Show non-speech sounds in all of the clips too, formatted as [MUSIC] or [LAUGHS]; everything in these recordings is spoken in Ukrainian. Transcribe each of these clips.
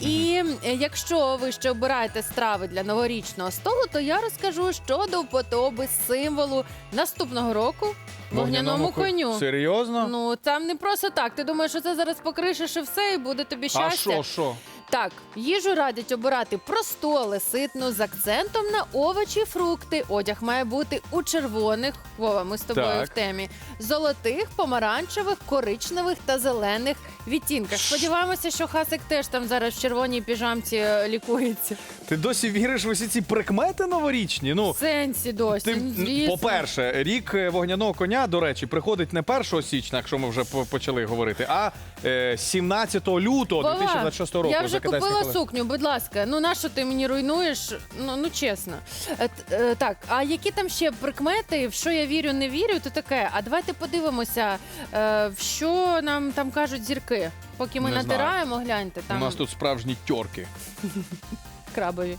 І е, якщо ви ще обираєте страви для новорічного столу, то я розкажу щодо вподоби символу наступного року вогняному ко- коню. Серйозно? Ну там не просто так. Ти думаєш, що це зараз покришиш і все, і буде тобі а щастя. що, що? Так, їжу радять обирати просту, але ситну з акцентом на овочі, фрукти. Одяг має бути у червоних, Вова, ми з тобою Так. в темі, золотих, помаранчевих, коричневих та зелених відтінках. Сподіваємося, що Хасик теж там зараз в червоній піжамці е, лікується. Ти досі віриш в усі ці прикмети новорічні? Ну, В сенсі досі. Ти, ну, звісно. по-перше, рік е, вогняного коня, до речі, приходить не 1 січня, якщо ми вже по- почали говорити, а е, 17 лютого Вова, 2026 року. Я за вже купила календарем. сукню, будь ласка. Ну нащо ти мені руйнуєш? Ну, ну чесно. Е, т- е, так, а які там ще прикмети? В що я вірю, не вірю, то таке. А давайте подивимося, е, в що нам там кажуть зірки. Поки ми Не знаю. натираємо, гляньте, там У нас тут справжні тьорки. [LAUGHS] крабові.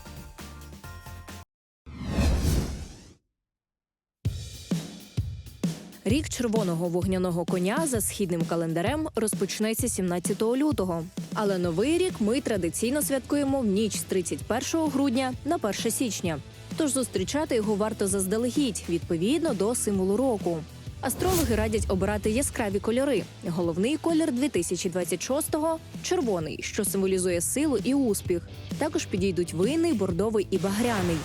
Рік червоного вогняного коня за східним календарем розпочнеться 17 лютого. Але новий рік ми традиційно святкуємо в ніч з 31 грудня на 1 січня. Тож зустрічати його варто заздалегідь відповідно до символу року. Астрологи радять обирати яскраві кольори. Головний колір 2026-го – червоний, що символізує силу і успіх. Також підійдуть винний, бордовий і багряний.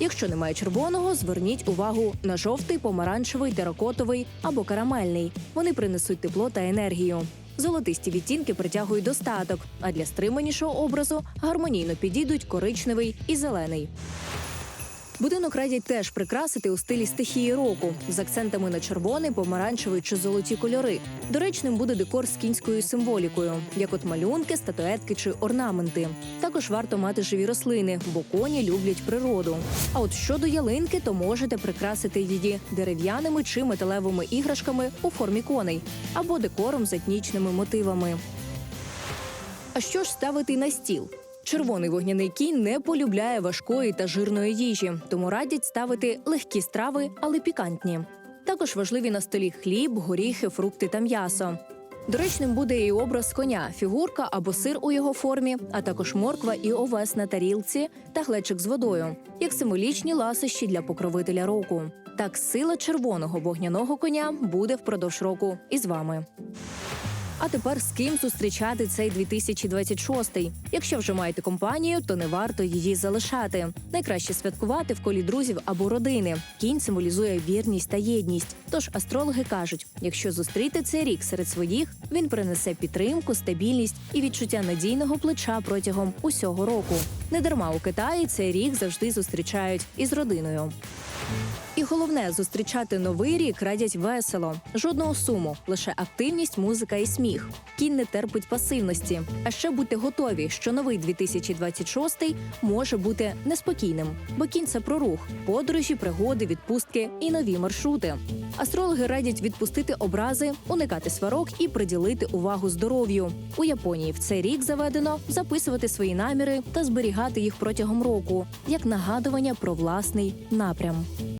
Якщо немає червоного, зверніть увагу на жовтий, помаранчевий, теракотовий або карамельний. Вони принесуть тепло та енергію. Золотисті відтінки притягують достаток, а для стриманішого образу гармонійно підійдуть коричневий і зелений. Будинок радять теж прикрасити у стилі стихії року з акцентами на червоний, помаранчевий чи золоті кольори. Доречним буде декор з кінською символікою, як от малюнки, статуетки чи орнаменти. Також варто мати живі рослини, бо коні люблять природу. А от щодо ялинки, то можете прикрасити її дерев'яними чи металевими іграшками у формі коней або декором з етнічними мотивами. А що ж ставити на стіл? Червоний вогняний кінь не полюбляє важкої та жирної їжі, тому радять ставити легкі страви, але пікантні. Також важливі на столі хліб, горіхи, фрукти та м'ясо. Доречним буде і образ коня, фігурка або сир у його формі, а також морква і овес на тарілці та глечик з водою, як символічні ласощі для покровителя року. Так сила червоного вогняного коня буде впродовж року із вами. А тепер з ким зустрічати цей 2026? Якщо вже маєте компанію, то не варто її залишати. Найкраще святкувати в колі друзів або родини. Кінь символізує вірність та єдність. Тож астрологи кажуть: якщо зустріти цей рік серед своїх, він принесе підтримку, стабільність і відчуття надійного плеча протягом усього року. Недарма у Китаї цей рік завжди зустрічають із родиною. І головне зустрічати новий рік радять весело, жодного суму, лише активність, музика і сміх. Кінь не терпить пасивності. А ще будьте готові, що новий 2026 може бути неспокійним, бо кінь це про рух, подорожі, пригоди, відпустки і нові маршрути. Астрологи радять відпустити образи, уникати сварок і приділити увагу здоров'ю. У Японії в цей рік заведено записувати свої наміри та зберігати їх протягом року як нагадування про власний напрям.